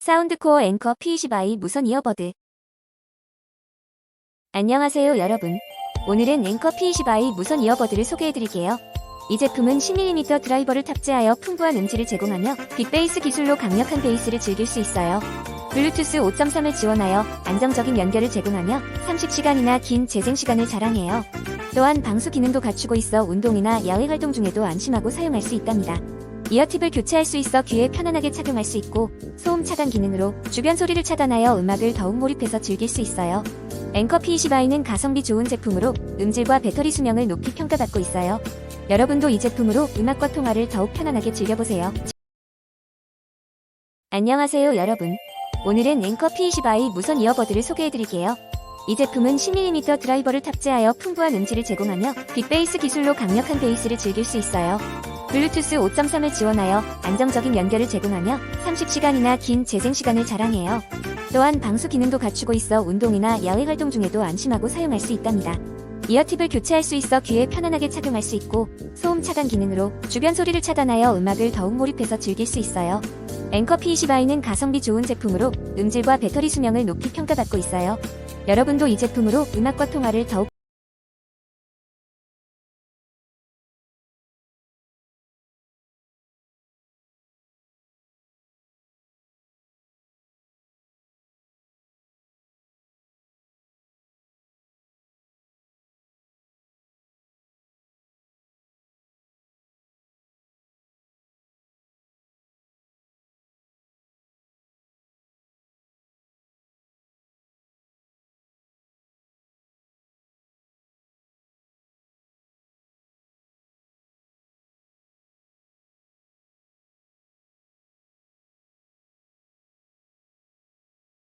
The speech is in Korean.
사운드코어 앵커 P20i 무선 이어버드. 안녕하세요 여러분. 오늘은 앵커 P20i 무선 이어버드를 소개해드릴게요. 이 제품은 10mm 드라이버를 탑재하여 풍부한 음질을 제공하며 빅베이스 기술로 강력한 베이스를 즐길 수 있어요. 블루투스 5.3을 지원하여 안정적인 연결을 제공하며 30시간이나 긴 재생 시간을 자랑해요. 또한 방수 기능도 갖추고 있어 운동이나 야외 활동 중에도 안심하고 사용할 수 있답니다. 이어팁을 교체할 수 있어 귀에 편안하게 착용할 수 있고 소음 차단 기능으로 주변 소리를 차단하여 음악을 더욱 몰입해서 즐길 수 있어요. 앵커 P20i는 가성비 좋은 제품으로 음질과 배터리 수명을 높이 평가받고 있어요. 여러분도 이 제품으로 음악과 통화를 더욱 편안하게 즐겨보세요. 안녕하세요 여러분. 오늘은 앵커 P20i 무선 이어버드를 소개해드릴게요. 이 제품은 10mm 드라이버를 탑재하여 풍부한 음질을 제공하며 빅베이스 기술로 강력한 베이스를 즐길 수 있어요. 블루투스 5.3을 지원하여 안정적인 연결을 제공하며 30시간이나 긴 재생 시간을 자랑해요. 또한 방수 기능도 갖추고 있어 운동이나 야외 활동 중에도 안심하고 사용할 수 있답니다. 이어팁을 교체할 수 있어 귀에 편안하게 착용할 수 있고 소음 차단 기능으로 주변 소리를 차단하여 음악을 더욱 몰입해서 즐길 수 있어요. 앵커 P20i는 가성비 좋은 제품으로 음질과 배터리 수명을 높이 평가받고 있어요. 여러분도 이 제품으로 음악과 통화를 더욱